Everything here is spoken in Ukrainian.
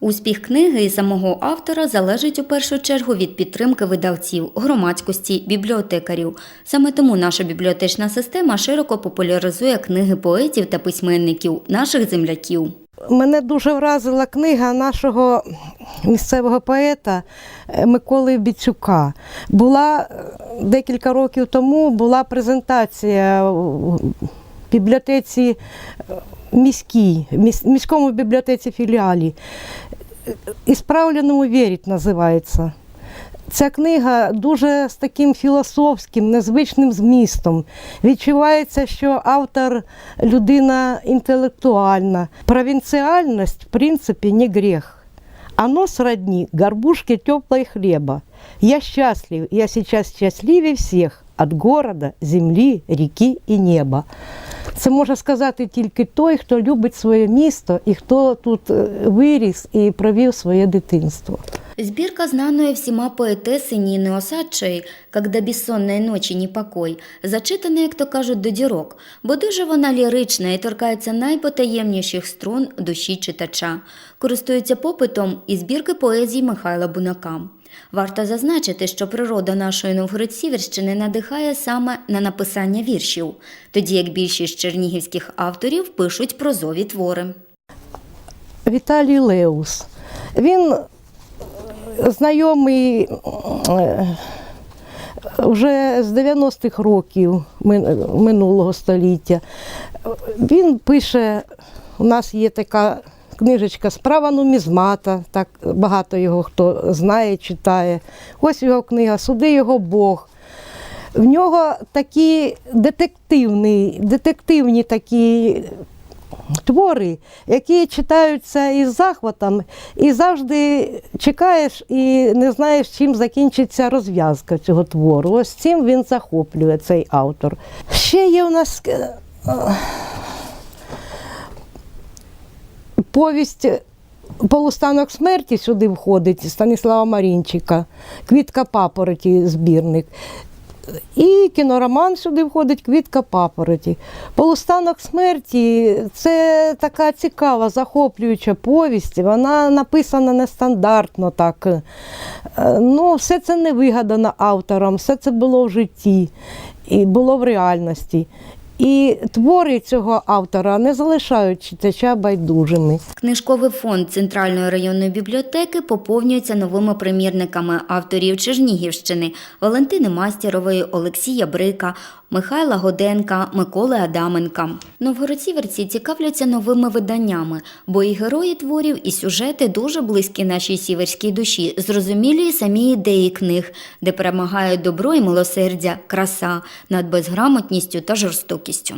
Успіх книги і самого автора залежить у першу чергу від підтримки видавців, громадськості, бібліотекарів. Саме тому наша бібліотечна система широко популяризує книги поетів та письменників, наших земляків. Мене дуже вразила книга нашого місцевого поета е, Миколи Біцюка. Була е, декілька років тому була презентація в бібліотеці е, міській, міському бібліотеці філіалі. «Ісправленому вірить» називається. Ця книга дуже з таким філософським, незвичним змістом. Відчувається, що автор людина інтелектуальна. Провінціальність, в принципі, не грех. Оно сродни горбушке теплой хлеба. Я счастлив, я сейчас счастливее всех от города, землі, ріки і неба. Це може сказати тільки той, хто любить своє місто і хто тут е, виріс і провів своє дитинство. Збірка знаної всіма поетеси Ніни Осадчої «Когда бессонної ночі ні покой» зачитана, як то кажуть, до дірок, бо дуже вона лірична і торкається найпотаємніших струн душі читача. Користується попитом і збірки поезії Михайла Бунака. Варто зазначити, що природа нашої Новгород-Сіверщини надихає саме на написання віршів, тоді як більшість чернігівських авторів пишуть прозові твори. Віталій Леус. Він знайомий е, вже з 90-х років минулого століття. Він пише, у нас є така книжечка Справа нумізмата, так багато його хто знає, читає. Ось його книга Суди його Бог. В нього такі детективні, детективні такі твори, які читаються із захватом, і завжди чекаєш і не знаєш, чим закінчиться розв'язка цього твору. Ось цим він захоплює цей автор. Ще є у нас повість Полустанок смерті сюди входить Станіслава Марінчика, Квітка папороті збірник. І кінороман сюди входить Квітка папороті. Полустанок смерті це така цікава, захоплююча повість. Вона написана нестандартно так. Ну, все це не вигадано автором, все це було в житті і було в реальності. І твори цього автора не залишають читача байдужими. Книжковий фонд Центральної районної бібліотеки поповнюється новими примірниками авторів Чернігівщини Валентини Мастєрової, Олексія Брика, Михайла Годенка, Миколи Адаменка. Новгородсіверці цікавляться новими виданнями, бо і герої творів, і сюжети дуже близькі нашій сіверській душі, зрозумілі самі ідеї книг, де перемагають добро і милосердя, краса над безграмотністю та жорстокістю.